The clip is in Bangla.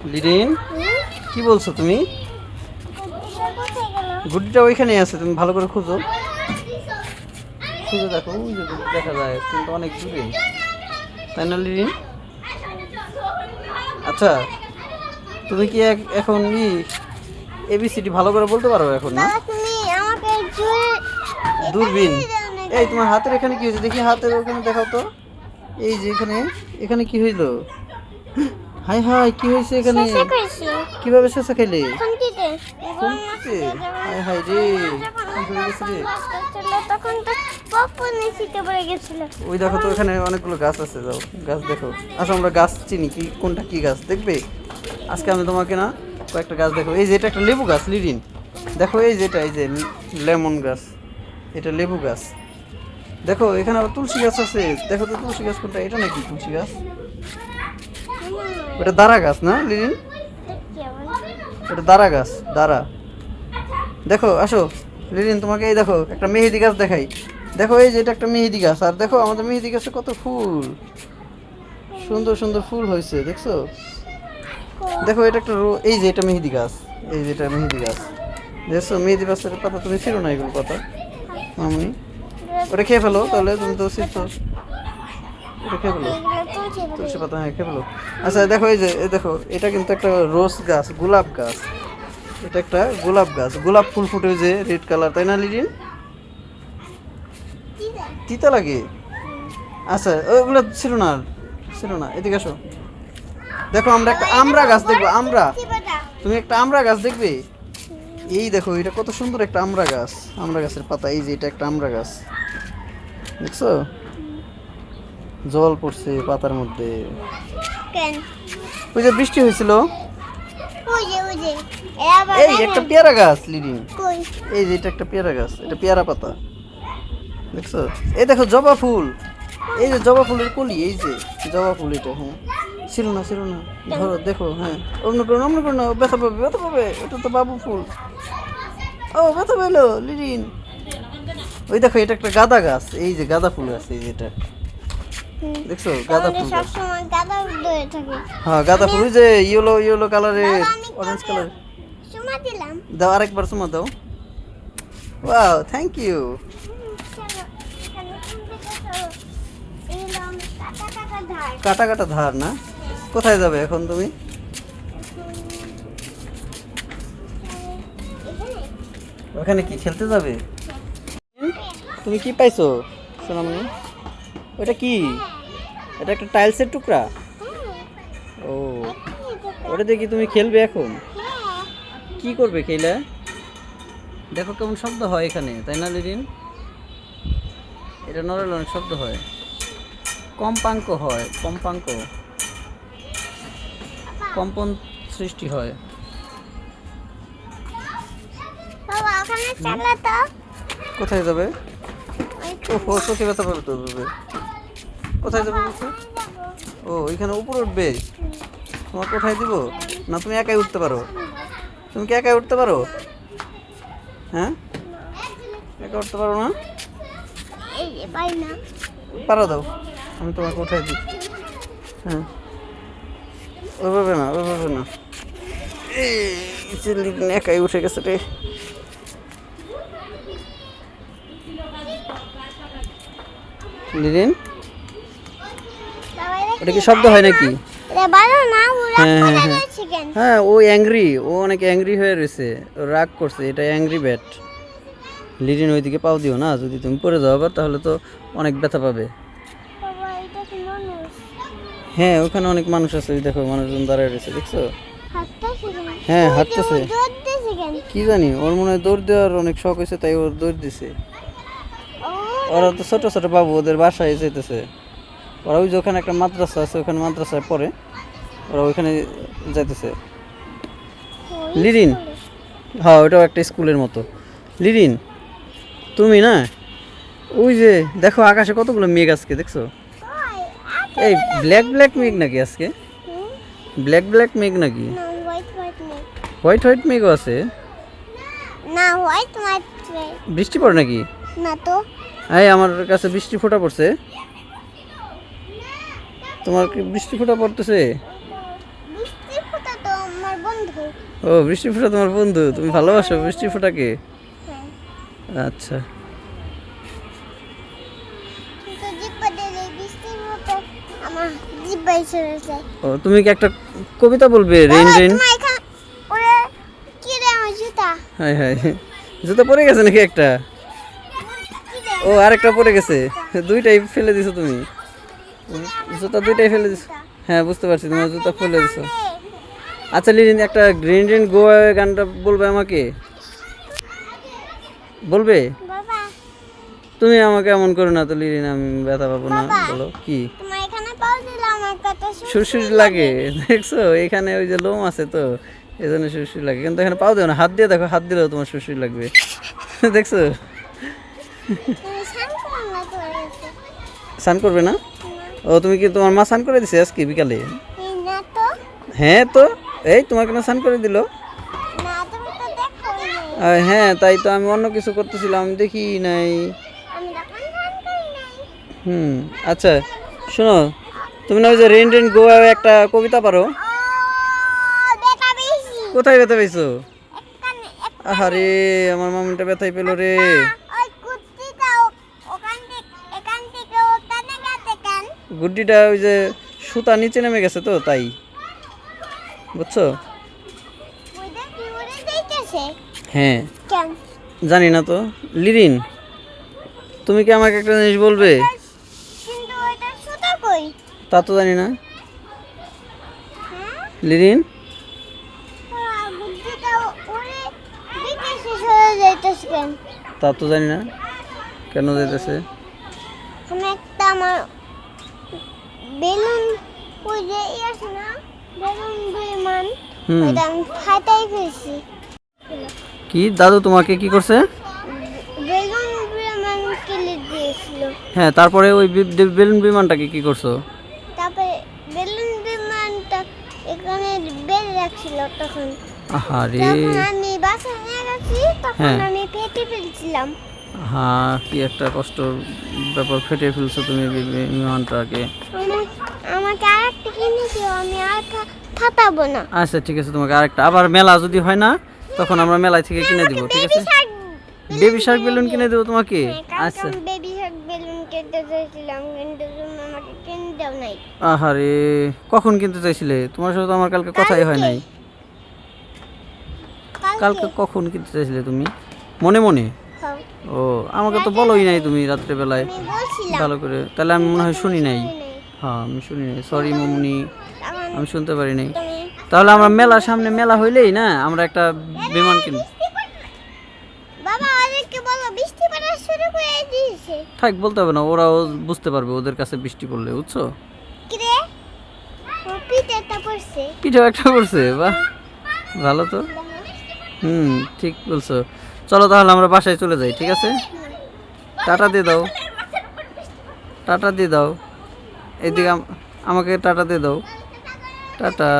লিরিন, কি বলছো তুমি? গুড্ডিটা ওইখানে আছে, তুমি ভালো করে খুঁজো। খুঁজে দেখো দেখা যায় কিন্তু অনেক দূরে। তাই না, লিরিন? আচ্ছা তুমি কি এখন ই এবিসিডি ভালো করে বলতে পারো এখন, না? তুমি দূরবীন। এই তোমার হাতের এখানে কি হয়েছে? দেখি হাতের ওখানে দেখাও তো। এই যে এখানে এখানে কি হইল? হাই হাই কি হয়েছে এখানে? কীভাবে শেষা খেলে? হায় হায় রে, ওই দেখো তো এখানে অনেকগুলো গাছ আছে যাও। গাছ দেখো। আচ্ছা আমরা গাছ চিনি। কি কোনটা কি গাছ? দেখবে? আজকে আমি তোমাকে না কয়েকটা গাছ দেখো এই যে এটা একটা লেবু গাছ লিডিন দেখো এই যেটা এই যে লেমন গাছ। এটা লেবু গাছ। দেখো এখানে আবার তুলসী গাছ আছে। দেখো তো তুলসী গাছ কোনটা? এটা নাকি তুলসী গাছ? ওটা দাঁড়া গাছ, না, লিলিন? এটা দাঁড়া গাছ দাঁড়া দেখো, আসো। লিলিন, তোমাকে এই দেখো, একটা মেহেদি গাছ দেখাই। দেখো, এই যে এটা একটা মেহেদি গাছ, আর দেখো, আমাদের মেহেদি গাছে কত ফুল। সুন্দর সুন্দর ফুল হয়েছে, দেখছ? দেখো, এটা একটা এই যে এটা মেহেদি গাছ, এই যে এটা মেহেদি গাছ। দেখছ, মেহেদি গাছের পাতা তুমি ছিল না এগুলো পাতা? মামনি? ওটা খেয়ে ফেলো, তাহলে তুমি তো শীত ওটা খেয়ে ফেলো। তুলসী পাতা হ্যাঁ খেয়ে আচ্ছা দেখো এই যে দেখো, এটা কিন্তু একটা রোজ গাছ, গোলাপ গাছ। এটা একটা গোলাপ গাছ। গোলাপ ফুল ফুটে যে রেড কালার, তাই না লিরিন তিতা লাগে? আচ্ছা ওইগুলো ছিল না ছিল না। এদিকে আসো। দেখো, আমরা একটা আমড়া গাছ দেখব, আমরা। তুমি একটা আমড়া গাছ দেখবে? এই দেখো, এটা কত সুন্দর একটা আমরা গাছ আমড়া গাছের পাতা। এই যে, এটা একটা আমরা গাছ। দেখছ? জল পড়ছে পাতার মধ্যে। ওই যে বৃষ্টি হয়েছিল। যে যে এই একটা পেয়ারা গাছ লিডিং এই যে এটা একটা পেয়ারা গাছ এটা পেয়ারা পাতা। দেখছ? এই দেখো জবা ফুল। এই যে জবা ফুলের কলি এই যে জবা ফুল এটা হ্যাঁ। ছিল না ছিল না। ধরো দেখো হ্যাঁ। অন্য করুন অন্য করুন ব্যথা পাবে ব্যথা পাবে। এটা তো বাবু ফুল। ও ব্যথা পেল লিরিন ওই দেখো এটা একটা গাঁদা গাছ এই যে গাঁদা ফুল আছে এই যেটা দেখছ? গাঁদা ফুল গাছ। সবসময় গাদা ধরে থাকে। হ্যাঁ গাঁদা ফুল যে ইয়েলো ইয়েলো কালারের অরেঞ্জ কালার চুমা দিলাম। দাও আরেকবার সময় দাও। ওয়াও থ্যাংক ইউ কাটা কাটা ধার কাটা কাটা ধার না? কোথায় যাবে এখন তুমি? ওখানে কি খেলতে যাবে? তুমি কি পাইছো সোনামণি? ওটা কি? এটা একটা টাইলসের টুকরা? ও ওটা দেখি তুমি খেলবে এখন? কি করবে খেলে দেখো কেমন শব্দ হয় এখানে তাই না লিরিন? এটা নড়ালে অনেক শব্দ হয়। কম্পাঙ্ক হয় কম্পাঙ্ক। কম্পন সৃষ্টি হয়। কোথায় যাবে? ও চোখে ব্যথা পাবে তো কোথায় যাব ও ওইখানে উপরে উঠবে? তোমার কোথায় দিব না, তুমি একাই উঠতে পারো। তুমি কি একাই উঠতে পারো? হ্যাঁ? একা উঠতে পারো না? পারো দাও, আমি তোমাকে উঠাই দিই। হ্যাঁ। ওইভাবে না ওইভাবে না। একাই উঠে গেছে রে। লিরিন? ওটা কি শব্দ হয় নাকি? হ্যাঁ, হ্যাঁ, হ্যাঁ। হ্যাঁ ও অ্যাংরি ও অনেক অ্যাংরি হয়ে রয়েছে রাগ করছে এটা অ্যাংরি ব্যাট লিরিন ওইদিকে পাও দিও না যদি তুমি পড়ে যাও আবার তাহলে তো অনেক ব্যথা পাবে। হ্যাঁ ওখানে অনেক মানুষ আছে ওই দেখো মানুষজন দাঁড়ায় রয়েছে দেখছ? হ্যাঁ হাঁটতেছে। কি জানি ওর মনে হয় দৌড় দেওয়ার অনেক শখ হয়েছে তাই ওর দৌড় দিছে। ওরা তো ছোট ছোট বাবু ওদের বাসায় যেতেছে। ওরা ওই যে ওখানে একটা মাদ্রাসা আছে ওখানে মাদ্রাসায় পড়ে। ওরা ওইখানে যাইতেছে। লিরিন? হ্যাঁ ওটাও একটা স্কুলের মতো। লিরিন তুমি না? ওই যে দেখো আকাশে কতগুলো মেঘ আজকে দেখছ? এই ব্ল্যাক ব্ল্যাক মেঘ নাকি আজকে? ব্ল্যাক ব্ল্যাক মেঘ নাকি? হোয়াইট হোয়াইট নেই হোয়াইট হোয়াইট মেঘও আছে? না হোয়াইট হোয়াইট বৃষ্টি পড়ে নাকি? না তো। এই আমার কাছে বৃষ্টি ফোটা পড়ছে। তোমার কি বৃষ্টি ফোঁটা পড়তেছে? ও বৃষ্টি ফোঁটা তোমার বন্ধু তুমি ভালোবাসো বৃষ্টি ফোঁটাকে? হ্যাঁ। আচ্ছা। ও তুমি কি একটা কবিতা বলবে রেন রেন হাই হাই জুতো? পরে গেছে নাকি একটা? ও আরেকটা পরে গেছে দুইটাই ফেলে দিছো তুমি। জুতা দুইটাই ফেলে দিছো? হ্যাঁ বুঝতে পারছি তোমার জুতা ফেলে দিছো। আচ্ছা লিলিন একটা গ্রিন গ্রিন গোয়া গানটা বলবে আমাকে? বলবে? তুমি আমাকে এমন করো না তো লিলিন আমি ব্যথা পাবো না বলো কি? সুরসুরি লাগে। দেখছ? এখানে ওই যে লোম আছে তো এই জন্য সুরসুরি লাগে। কিন্তু এখানে পাও দেও না হাত দিয়ে দেখো হাত দিলেও তোমার সুরসুরি লাগবে। দেখছ। স্নান করবে না। ও তুমি কি তোমার মা স্নান করে দিছে আজকে বিকালে? হ্যাঁ তো। এই তোমার কেন স্নান করে দিল? হ্যাঁ তাই তো আমি অন্য কিছু করতেছিলাম দেখি নাই। হুম আচ্ছা শোনো তুমি না ওই যে রেন রেন গোয়া একটা কবিতা পারো? কোথায় ব্যথা পেয়েছ? আহারে আমার মামিটা ব্যথাই পেল রে। গুড্ডিটা ওই যে সুতা নিচে নেমে গেছে তো, তাই। বুঝছ? হ্যাঁ। জানি না তো। লিরিন, তুমি কি আমাকে একটা জিনিস বলবে? তা তো জানি না। লিরিন? তা তো জানি না। কেন যেতেছে বেলুন ওই যে ই আছে না? বেলুন বিমান ওইটা আমি ফাটাই ফেলছি। কি? দাদু তোমাকে কি করছে? বেলুন বিমান কিনে দিয়েছিল। হ্যাঁ তারপরে ওই বেলুন বিমানটাকে কি করছ? তারপরে বেলুন বিমানটা এখানে বেল রাখছিল তখন। আহারে। যখন আমি বাসা নিয়ে গেছি তখন হ্যাঁ। আমি ফেটে ফেলছিলাম। হ্যাঁ কি একটা কষ্ট ব্যাপার ফেটে ফেলছো তুমি বিমানটাকে আমাকে আর একটা কিনে দিও আমি আর ফাটাবো না। আচ্ছা ঠিক আছে তোমাকে আরেকটা। আবার মেলা যদি হয় না তখন আমরা মেলায় থেকে কিনে দিব ঠিক আছে? বেবি শার্ক বেলুন কিনে দেবো তোমাকে? আচ্ছা। বেবি শার্ক বেলুন কিনতে চাইছিলাম কিন্তু তুমি আমাকে কিনে দাও নাই। আহারে কখন কিনতে চাইছিলে? তোমার সাথে তো আমার কালকে কথাই হয় নাই। কালকে। কখন কিনতে চাইছিলে তুমি? মনে মনে? হ্যাঁ, ও আমাকে তো বলোই নাই তুমি রাত্রে বেলায় ভালো করে। তাহলে আমি মনে হয় শুনি নাই। হ্যাঁ আমি শুনি নাই। সরি মামুনি আমি শুনতে পারি নাই। তাহলে আমরা মেলা সামনে মেলা হইলেই না? আমরা একটা বিমান কিন থাক বলতে হবে না ওরাও বুঝতে পারবে ওদের কাছে বৃষ্টি পড়লে বুঝছ? পড়ছে। একটা করছে বাহ। ভালো তো। হুম ঠিক বলছো। চলো তাহলে আমরা বাসায় চলে যাই, ঠিক আছে? টাটা দিয়ে দাও। টাটা দিয়ে দাও। এদিকে আমাকে টাটা দিয়ে দাও। টাটা।